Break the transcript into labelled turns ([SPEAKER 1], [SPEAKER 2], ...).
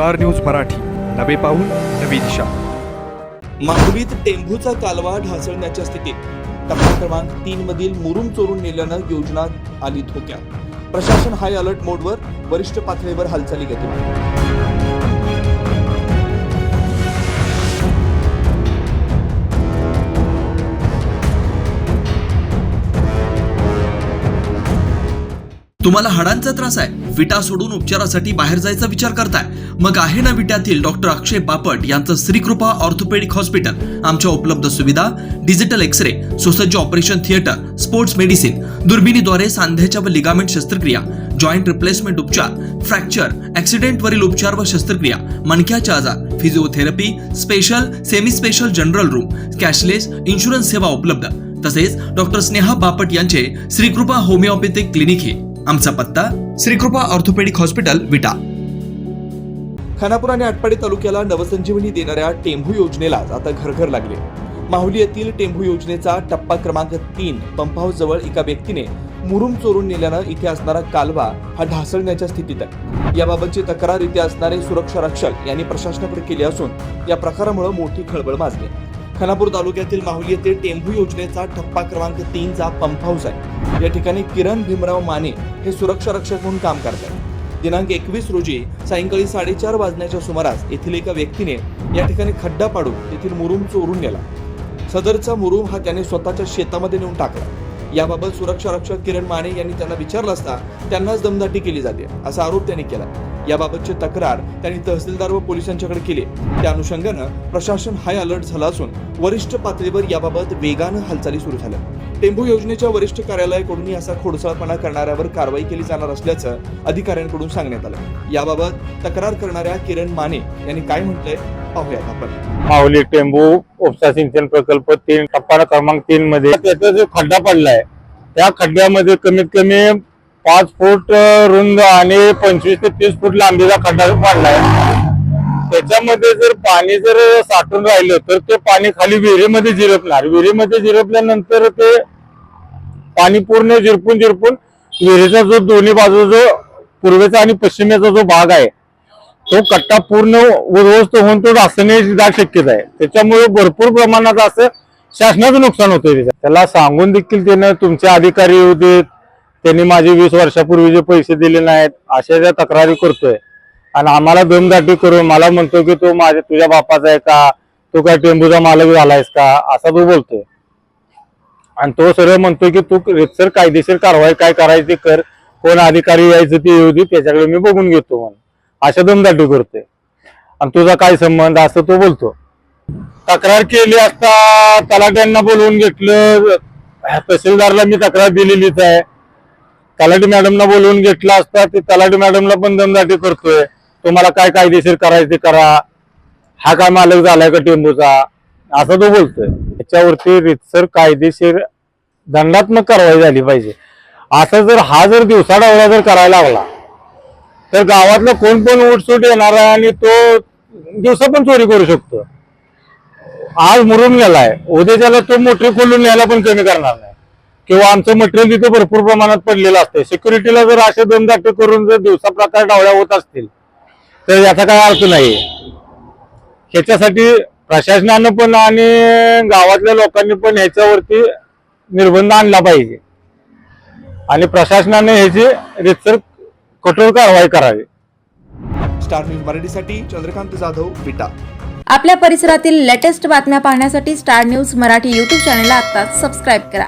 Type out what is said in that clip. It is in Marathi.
[SPEAKER 1] Star news Marathi. नवे पाऊल नवी दिशा.
[SPEAKER 2] माहुलीत टेंभूचा कालवा ढासळण्याच्या स्थितीत टप्पा क्रमांक तीन मधील मुरुम चोरून नेल्यानं योजना आली धोक्यात. प्रशासन हाय अलर्ट मोडवर वरिष्ठ पातळीवर हालचाली गती
[SPEAKER 3] तुम्हाला हाडांचा त्रास आहे. विटा सोडून उपचारासाठी बाहेर जायचा विचार करताय. मग आहे ना विट्यातील डॉक्टर अक्षय बापट यांचं श्रीकृपा ऑर्थोपेडिक हॉस्पिटल. आमच्या उपलब्ध सुविधा डिजिटल एक्सरे सुसज्ज ऑपरेशन थिएटर स्पोर्ट्स मेडिसिन दुर्बिणीद्वारे सांध्याच्या व लिगामेंट शस्त्रक्रिया जॉईंट रिप्लेसमेंट उपचार फ्रॅक्चर ऍक्सिडेंट वरील उपचार व शस्त्रक्रिया मणक्याच्या आजार physiotherapy special semi special general room cashless insurance सेवा उपलब्ध. तसेच डॉक्टर स्नेहा बापट यांचे श्रीकृपा होमिओपॅथिक क्लिनिक हे. आमचा पत्ता श्रीकृपा ऑर्थोपेडिक हॉस्पिटल विटा.
[SPEAKER 2] खानापूर आणि आटपाडी तालुक्याला नवसंजीवनी देणाऱ्या टेंभू योजनेला आता घरघर लागले. माहुली येथील टेंभू योजनेचा टप्पा क्रमांक तीन पंपहाऊस जवळ एका व्यक्तीने मुरुम चोरून नेल्यानं इथे असणारा कालवा हा ढासळण्याच्या स्थितीत आहे. याबाबतची तक्रार इथे असणारे सुरक्षा रक्षक यांनी प्रशासनाकडे केली असून या प्रकारामुळे मोठी खळबळ माजली खानापूर तालुक्यातील माहुली येथे टेंभू योजनेचा टप्पा क्रमांक तीनचा पंप हाऊस आहे. या ठिकाणी किरण भीमराव माने हे सुरक्षा रक्षक म्हणून काम करतात दिनांक एकवीस रोजी सायंकाळी साडेचार वाजण्याच्या सुमारास येथील एका व्यक्तीने या ठिकाणी खड्डा पाडून तेथील मुरुम चोरून नेला. सदरचा मुरुम हा त्याने स्वतःच्या शेतामध्ये नेऊन टाकला. याबाबत सुरक्षा रक्षक किरण माने यांनी त्यांना विचारलं असता त्यांनाच दमदाटी केली जाते असा आरोप त्यांनी केला. याबाबतची तक्रार त्यांनी तहसीलदार व पोलिसांच्याकडे केली. त्या अनुषंगानं प्रशासन हाय अलर्ट झालं असून वरिष्ठ पातळीवर याबाबत वेगानं हालचाली सुरू झाल्या. टेंभू योजनेच्या वरिष्ठ कार्यालयाकडूनही असा खोडसाळपणा करणाऱ्यावर कारवाई केली जाणार असल्याचं अधिकाऱ्यांकडून सांगण्यात आलं. याबाबत तक्रार करणाऱ्या किरण माने यांनी काय म्हटलंय? पाहूयात आपण.
[SPEAKER 4] माऊली टेंबू उपसा सिंचन प्रकल्प तीन टप्पा क्रमांक तीन मध्ये त्याचा जो खड्डा पडलाय त्या खड्ड्यामध्ये कमीत कमी पाच फूट रुंद आणि पंचवीस ते तीस फूट लांबीचा खड्डा पडलाय त्याच्यामध्ये जर पाणी जर साठून राहिलं तर ते पाणी खाली विहिरीमध्ये झिरपणार. विहिरीमध्ये झिरपल्यानंतर ते पाणी पूर्ण झिरपून झिरपून विहिरीचा जो दोन्ही बाजू जो पूर्वेचा आणि पश्चिमेचा जो भाग आहे तो कट्टा पूर्ण उद्ध्वस्त होऊन तो ढासण्याची दाट शक्यता आहे. त्याच्यामुळे भरपूर प्रमाणात असं शासनाचं नुकसान होतंय त्याला सांगून देखील त्यानं तुमचे अधिकारी येऊ देत त्यांनी माझे वीस वर्षापूर्वी जे पैसे दिले नाहीत अशा ज्या तक्रारी करतोय. आणि आम्हाला दमदाटी करून मला म्हणतो की तो माझ्या तुझ्या बापाचा आहे का? तू काय टेंबूचा मालक झालायस का? असा तो बोलतोय. आणि तो सरळ म्हणतोय की तू रितसर कायदेशीर कारवाई काय करायची कर. कोण अधिकारी यायचं ते येऊ दे त्याच्याकडे मी बघून घेतो म्हणून. अशा दमदाटी करतोय आणि तुझा काय संबंध असं तो बोलतो. तक्रार केली असता तलाट्यांना बोलवून घेतलं. तहसीलदारला मी तक्रार दिलेलीच आहे. तलाठी मॅडमला बोलवून घेतला असता ते तलाठी मॅडमला पण दमदाटी करतोय. तुम्हाला काय कायदेशीर करायचं करा. हा काय मालक झालाय का टेंबूचा? असं तो बोलतोय. त्याच्यावरती रितसर कायदेशीर दंडात्मक कारवाई झाली पाहिजे. असं जर हा जर दिवसाडावला जर करायला लागला तर गावातलं कोण पण उठसूट येणार आहे आणि तो दिवसा पण चोरी करू शकतो. आज मुरून गेलाय उद्याच्याला तो मोटरी खोलून न्यायला पण कमी करणार नाही. किंवा आमचं मटेरियल तिथे भरपूर प्रमाणात पडलेलं असतं सिक्युरिटीला जर असे दोन दमदाटी करून जर दिवसा प्रकार डावळ्या होत असतील तर याचा काय अर्थ नाही ह्याच्यासाठी प्रशासनानं पण आणि गावातल्या लोकांनी पण ह्याच्यावरती निर्बंध आणला पाहिजे. आणि प्रशासनाने ह्याची रितसर कठोर कारवाई करावी.
[SPEAKER 2] स्टार न्यूज मराठीसाठी चंद्रकांत जाधव विटा
[SPEAKER 5] आपल्या परिसरातील लेटेस्ट बातम्या पाहण्यासाठी स्टार न्यूज मराठी यूट्यूब चॅनलला आत्ताच सबस्क्राईब करा.